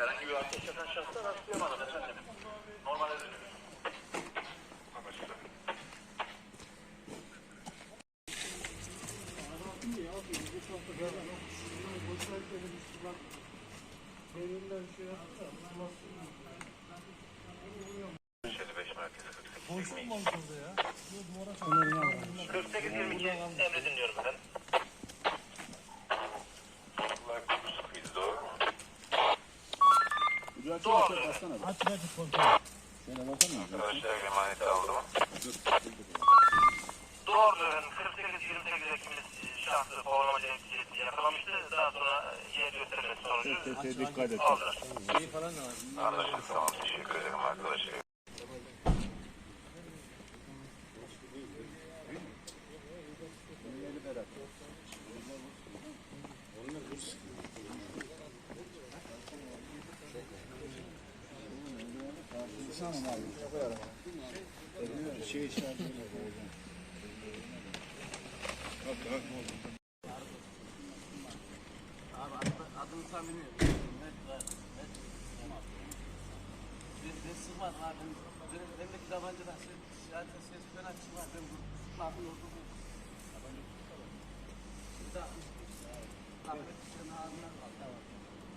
Herhangi bir ateş yakan şahsa rastlayamadım efendim. Normale dönüyoruz. Anlaşıldı. Şöyle beş merkezi 48 Doğru. Arkadaşlar emaneti aldım. Doğru efendim. 48-28 Ekim'de şahsı kovalamaca neticesi yakalamıştı. Daha sonra yer göstermesi sonucu Dikkat et. aldılar. Anlaşıldı tamam. Teşekkür ederim arkadaşlar. Şey işaretleri Adını tahmini Ben, ben sıkmadım abi. Ben, ben, bendeki tabancadan ses, zaten ses falan çıkmaz. Ben bu sıkmadım oldu bu.